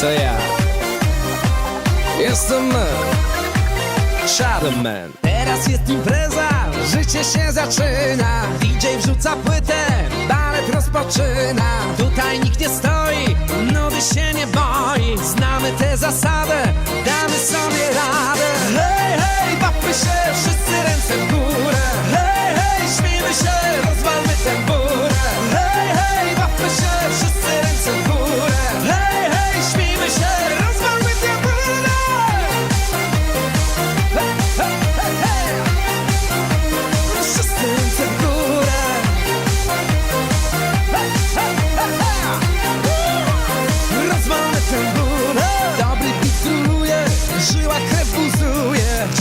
to ja. Jestem my, Teraz jest impreza, życie się zaczyna. DJ wrzuca płytę, balet rozpoczyna. Tutaj nikt nie stoi, nudy się nie boi. Znamy te zasady.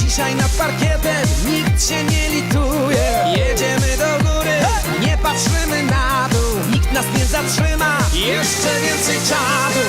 Dzisiaj nad parkietem nikt się nie lituje. Jedziemy do góry, nie patrzymy na dół. Nikt nas nie zatrzyma, jeszcze więcej czadu